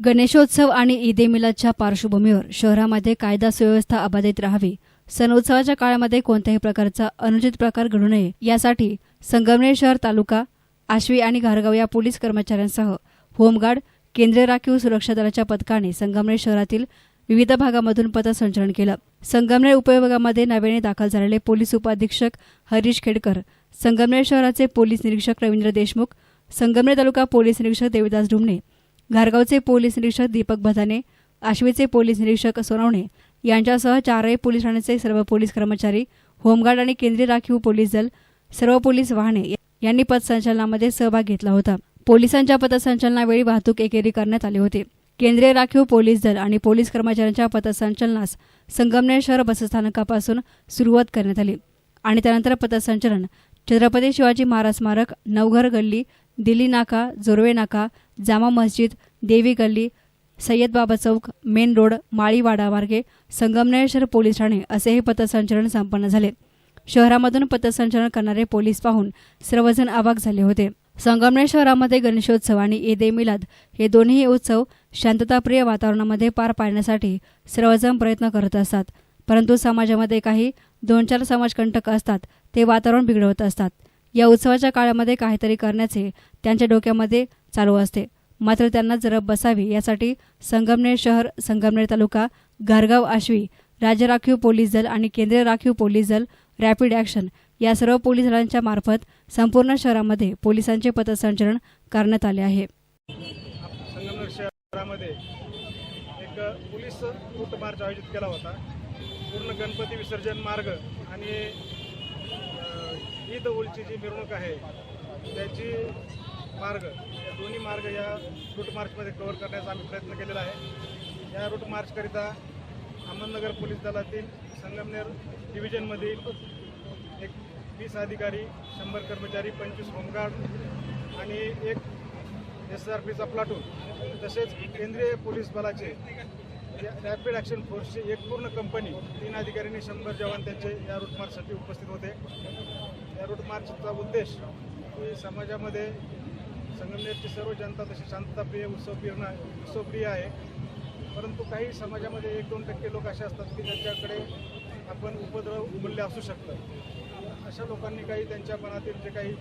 गणेशोत्सव आणि ईद ए मिलादच्या पार्श्वभूमीवर शहरामध्ये कायदा सुव्यवस्था अबाधित राहावी. सणोत्सवाच्या काळामध्ये कोणत्याही प्रकारचा अनुचित प्रकार घडू नये यासाठी संगमनेर शहर तालुका आश्वी आणि घारगाव या पोलीस कर्मचाऱ्यांसह होमगार्ड केंद्रीय राखीव सुरक्षा दलाच्या पथकाने संगमनेर शहरातील विविध भागामधून पथसंचलन केलं. संगमनेर उपविभागामध्ये नव्याने दाखल झालेले पोलीस उपाधीक्षक हरीश खेडकर संगमनेर शहराचे पोलीस निरीक्षक रवींद्र देशमुख संगमनेर तालुका पोलीस निरीक्षक देविदास डुमणे घारगावचे पोलीस निरीक्षक दीपक भदाने आश्वीचे पोलीस निरीक्षक सोनवणे यांच्यासह चारही पोलीस ठाण्याचे सर्व पोलीस कर्मचारी होमगार्ड आणि केंद्रीय राखीव पोलीस दल सर्व पोलीस वाहने यांनी पथसंचलनामध्ये सहभाग घेतला होता. पोलिसांच्या पथसंचलनावेळी वाहतूक एकेरी करण्यात आली होती. केंद्रीय राखीव पोलीस दल आणि पोलीस कर्मचाऱ्यांच्या पथसंचलनास संगमनेर शहर बसस्थानकापासून सुरुवात करण्यात आली आणि त्यानंतर पथसंचलन छत्रपती शिवाजी महाराज स्मारक नवघर गल्ली दिल्ली नाका जोरवे नाका जामा मस्जिद देवी गल्ली सय्यद बाबा चौक मेन रोड माळीवाडा मार्गे संगमनेश्वर पोलीस ठाणे असे हे पथसंचलन संपन्न झाले. शहरामधून पथसंचलन करणारे पोलीस पाहून सर्वजण अवाक झाले होते. संगमनेर शहरामध्ये गणेशोत्सव आणि ईद ए मिलाद हे दोन्ही उत्सव शांतताप्रिय वातावरणामध्ये पार पाडण्यासाठी सर्वजण प्रयत्न करत असतात. परंतु समाजामध्ये काही दोन चार समाजकंटक असतात ते वातावरण बिघडवत असतात. या उत्सवाच्या काळामध्ये काहीतरी करण्याचे त्यांच्या डोक्यामध्ये चालू असते. मात्र त्यांना जरब बसावी यासाठी संगमनेर शहर संगमनेर तालुका घारगाव आश्वी राज्य राखीव पोलीस दल आणि केंद्रीय राखीव पोलीस दल रॅपिड ॲक्शन या सर्व पोलीस दलांच्या मार्फत संपूर्ण शहरामध्ये पोलिसांचे पथसंचलन करण्यात आले आहे. संगमनेर शहरामध्ये एक पोलीस मार्च आयोजित केला होता. पूर्ण गणपती विसर्जन मार्ग आणि ईद उलची जी मिरवणूक आहे त्याची मार्ग या दोन्ही मार्ग या रूट मार्चमध्ये कव्हर करण्याचा आम्ही प्रयत्न केलेला आहे. या रूट मार्चकरिता अहमदनगर पोलीस दलातील संगमनेर डिव्हिजनमधील एक वीस अधिकारी शंभर कर्मचारी पंचवीस होमगार्ड आणि एक एस आर पीचा प्लाटून तसेच केंद्रीय पोलीस बलाचे या रॅपिड ॲक्शन फोर्सची एक पूर्ण कंपनी तीन अधिकाऱ्यांनी शंभर जवान त्यांचे या रूट मार्चसाठी उपस्थित होते. या रूट मार्चचा उद्देश की समाजामध्ये संगमनेरची सर्व जनता तशी शांतताप्रिय उत्सवप्रिय उत्सवप्रिय आहे. परंतु काही समाजामध्ये एक दोन टक्के लोक असे असतात की त्यांच्याकडे आपण उपद्रव मूल्य असू शकतं. अशा लोकांनी काही त्यांच्या मनातील जे काही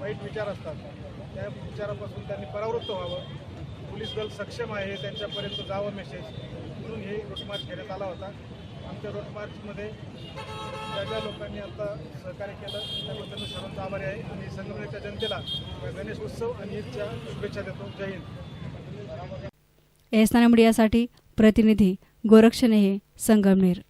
वाईट विचार असतात त्या विचारापासून त्यांनी परावृत्त व्हावं. पोलीस दल सक्षम आहे त्यांच्यापर्यंत जावं मेसेज म्हणून हे रोड घेण्यात आला होता. आमच्या रोड मार्चमध्ये ज्या ज्या लोकांनी आता सहकार्य केलं. त्याबद्दल मी सर्वांचा आभारी आहे आणि संगमनेरच्या जनतेला गणेश उत्सव आणि ईदच्या शुभेच्छा देतो. जय हिंद. एस मीडियासाठी प्रतिनिधी गोरक्षणे संगमनेर.